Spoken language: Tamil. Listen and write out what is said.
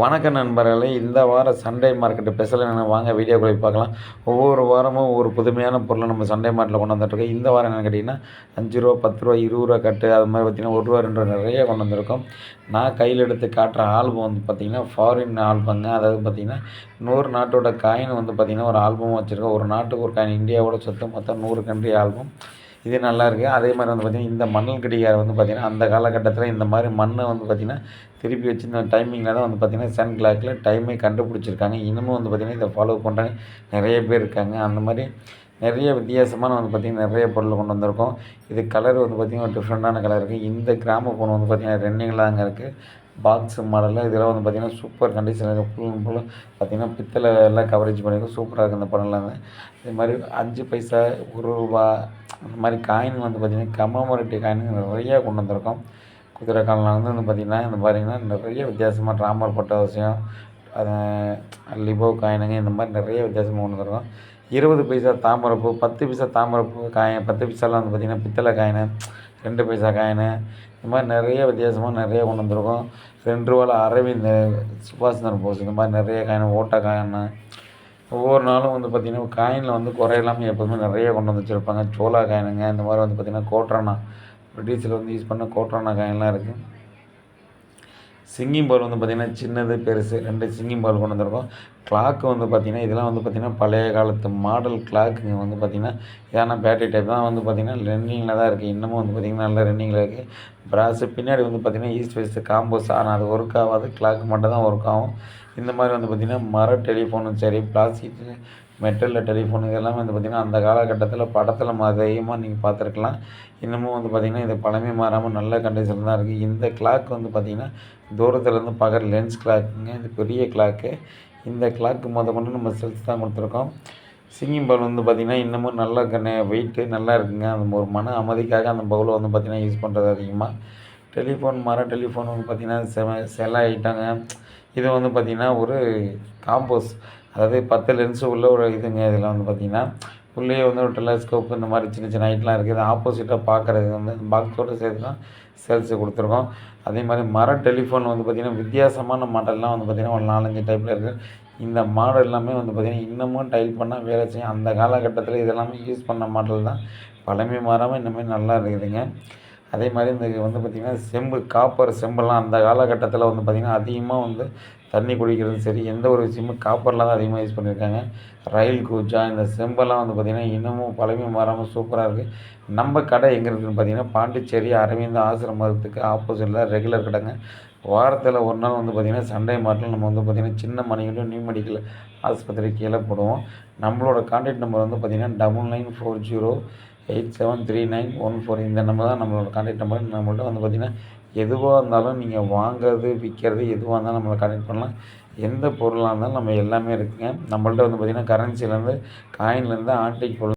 வணக்க நண்பர்களே இந்த வாரம் சண்டே மார்க்கெட்டு ஸ்பெஷல் என்ன? வாங்க வீடியோ கூட பார்க்கலாம். ஒவ்வொரு வாரமும் ஒரு புதுமையான பொருளை நம்ம சண்டே மார்க்கெட்டில் கொண்டு வந்துட்டுருக்கோம். இந்த வாரம் என்னென்னு கேட்டிங்கன்னா அஞ்சு ரூபா பத்து ரூபா இருபது ரூபா கட்டு அது மாதிரி பார்த்திங்கன்னா ஒரு ரூபா ரெண்டு ரூபா நிறைய கொண்டு வந்திருக்கோம். நான் கையில் எடுத்து காட்டுற ஆல்பம் வந்து பார்த்திங்கன்னா ஃபாரின் ஆல்பங்க அதாவது பார்த்திங்கன்னா நூறு நாட்டோட காயின் வந்து பார்த்திங்கன்னா ஒரு ஆல்பம் வச்சுருக்கோம். ஒரு நாட்டுக்கு ஒரு காயின் இந்தியாவோட சொத்து மொத்தம் நூறு கண்ட்ரி ஆல்பம் இது நல்லாயிருக்கு. அதே மாதிரி வந்து பார்த்திங்கன்னா இந்த மணல் கடிகாரம் வந்து பார்த்திங்கன்னா அந்த காலகட்டத்தில் இந்த மாதிரி மண்ணை வந்து பார்த்திங்கன்னா திருப்பி வச்சு இந்த டைமிங்கில் தான் வந்து பார்த்திங்கன்னா சன் கிளாக்கில் டைமே கண்டுபிடிச்சிருக்காங்க. இன்னமும் வந்து பார்த்திங்கன்னா இதை ஃபாலோ பண்ணுறாங்க நிறைய பேர் இருக்காங்க. அந்த மாதிரி நிறைய வித்தியாசமான வந்து பார்த்திங்கன்னா நிறைய பொருள் கொண்டு வந்திருக்கோம். இது கலர் வந்து பார்த்திங்கன்னா டிஃப்ரெண்ட்டான கலர் இருக்குது இந்த கிராம பொண்ணு வந்து பார்த்திங்கன்னா ரன்னிங்கில் அங்கே இருக்குது பாக்ஸ் மாடலில் இதெல்லாம் வந்து பார்த்திங்கன்னா சூப்பர் கண்டிஷன் இருக்குது ஃபுல் ஃபுல்லாக பார்த்திங்கன்னா பித்தளை எல்லாம் கவரேஜ் பண்ணியிருக்கோம் சூப்பராக இருக்குது இந்த படம்லாம் இது மாதிரி அஞ்சு பைசா ஒரு ரூபா அந்த மாதிரி காயின் வந்து பார்த்திங்கன்னா கமமரட்டி காயின் நிறையா கொண்டு வந்திருக்கோம். குதிரை காலில் வந்து வந்து பார்த்திங்கன்னா இந்த பார்த்திங்கன்னா நிறைய வித்தியாசமாக ராமர் பட்ட விஷயம் லிபோ காயினுங்க இந்த மாதிரி நிறைய வித்தியாசமாக கொண்டு வந்திருக்கோம். இருபது பைசா தாமரைப்பூ பத்து பைசா தாமரைப்பூ காயின் பத்து பைசாலாம் வந்து பார்த்திங்கன்னா பித்தளை காயின் ரெண்டு பைசா காயின் இந்த மாதிரி நிறைய வித்தியாசமாக நிறைய கொண்டு வந்திருக்கோம். ரெண்டு ரூபாவில் அரவிந்த் சுபாஷ் சந்திர போஸ் இந்த மாதிரி நிறைய காயின் ஓட்ட காயின் ஒவ்வொரு நாளும் வந்து பார்த்திங்கன்னா காயினில் வந்து குறையில்லாமல் எப்போதுமே நிறைய கொண்டு வந்து வச்சுருப்பாங்க. சோலா காயினுங்க இந்த மாதிரி வந்து பார்த்திங்கன்னா கோட்ரானா பிரிட்டிஷில் வந்து யூஸ் பண்ண கோட்ரானா காயின்லாம் இருக்குது சிங்கிங் பால் வந்து பார்த்திங்கன்னா சின்னது பெருசு ரெண்டு சிங்கிங் பால் கொண்டு வந்திருக்கோம். கிளாக்கு வந்து பார்த்திங்கன்னா இதெல்லாம் வந்து பார்த்திங்கன்னா பழைய காலத்து மாடல் கிளாக்குங்க வந்து பார்த்திங்கன்னா ஏன்னா பேட்டரி டைப் தான் வந்து பார்த்திங்கன்னா ரன்னிங்கில் தான் இருக்குது இன்னமும் வந்து பார்த்திங்கன்னா நல்ல ரன்னிங்கில் இருக்குது ப்ராஸு பின்னாடி வந்து பார்த்திங்கன்னா ஈஸ்ட் வெஸ்ட் காம்போஸ் ஆனால் அது ஒர்க் ஆகாது. கிளாக் மட்டும் தான் ஒர்க் ஆகும். இந்த மாதிரி வந்து பார்த்திங்கன்னா மர டெலிஃபோனும் சரி பிளாஸ்டிக் மெட்டலில் டெலிஃபோன் இதெல்லாம் வந்து பார்த்திங்கன்னா அந்த காலகட்டத்தில் படத்தில் அதிகமாக நீங்கள் பார்த்துருக்கலாம் இன்னமும் வந்து பார்த்திங்கன்னா இது பழமை மாறாமல் நல்ல கண்டிஷனில் தான் இருக்குது இந்த கிளாக் வந்து பார்த்திங்கன்னா தூரத்துலேருந்து பார்க்குற லென்ஸ் கிளாக்குங்க இது பெரிய கிளாக்கு இந்த கிளாக்கு முத கொண்டு நம்ம செல்ஸ் தான் கொடுத்துருக்கோம். சிங்கிங் பவுல் வந்து பார்த்திங்கன்னா இன்னமும் நல்ல கண்ணு வெயிட்டு நல்லா இருக்குங்க. அந்த ஒரு மன அமைதிக்காக அந்த பவுலை வந்து பார்த்திங்கன்னா யூஸ் பண்ணுறது அதிகமாக டெலிஃபோன் மர டெலிஃபோன் வந்து பார்த்திங்கன்னா செம செல ஆகிட்டாங்க இது வந்து பார்த்திங்கன்னா ஒரு காம்போஸ் அதாவது பத்து லென்ஸு உள்ள ஒரு இதுங்க இதில் வந்து பார்த்திங்கன்னா உள்ளே வந்து ஒரு டெலஸ்கோப் இந்த மாதிரி சின்ன சின்ன ஐட்டெலாம் இருக்குது ஆப்போசிட்டாக பார்க்குறது வந்து பாக்ஸோடு சேர்த்து தான் சேல்ஸு கொடுத்துருக்கோம். அதே மாதிரி மர டெலிஃபோன் வந்து பார்த்திங்கன்னா வித்தியாசமான மாடல்லாம் வந்து பார்த்திங்கன்னா ஒரு நாலஞ்சு டைப்பில் இருக்குது இந்த மாடல் எல்லாமே வந்து பார்த்திங்கன்னா இன்னமும் டைல் பண்ணால் வேலை செய்யும். அந்த காலகட்டத்தில் இதெல்லாமே யூஸ் பண்ண மாடல் தான். பழமை மாறாமல் இன்னுமே நல்லா இருக்குதுங்க. அதே மாதிரி இந்த வந்து பார்த்திங்கன்னா செம்பு காப்பர் செம்பெல்லாம் அந்த காலகட்டத்தில் வந்து பார்த்திங்கன்னா அதிகமாக வந்து தண்ணி குடிக்கிறது சரி எந்த ஒரு விஷயமும் காப்பரில் தான் அதிகமாக யூஸ் பண்ணியிருக்காங்க ரயில் கூஜா இந்த செம்பெல்லாம் வந்து பார்த்திங்கன்னா இன்னமும் பழமை மாறாமல் சூப்பராக இருக்குது நம்ம கடை எங்கே இருக்குதுன்னு பார்த்திங்கன்னா பாண்டிச்சேரி அரவிந்த் ஆசிரமத்துக்கு ஆப்போசிட்டில் ரெகுலர் கடைங்க. வாரத்தில் ஒரு நாள் வந்து பார்த்திங்கன்னா சண்டே மார்ட்டில் நம்ம வந்து பார்த்திங்கன்னா சின்ன மணிகளும் நியூ மெடிக்கல் ஆஸ்பத்திரி கீழே போடுவோம். நம்மளோட கான்டாக்ட் நம்பர் வந்து பார்த்திங்கன்னா double nine four zero eight seven three nine one four இந்த நம்பர் தான் நம்மளோட கான்டாக்ட் நம்பர் நம்மள்ட்ட வந்து பார்த்திங்கன்னா எதுவாக இருந்தாலும் நீங்கள் வாங்குறது விற்கிறது எதுவாக இருந்தாலும் நம்மளை கனெக்ட் பண்ணலாம். எந்த பொருளாக இருந்தாலும் நம்ம எல்லாமே இருக்குங்க. நம்மள்ட்ட வந்து பார்த்திங்கன்னா கரன்சிலேருந்து காயின்லேருந்து ஆன்டிக் பொருள்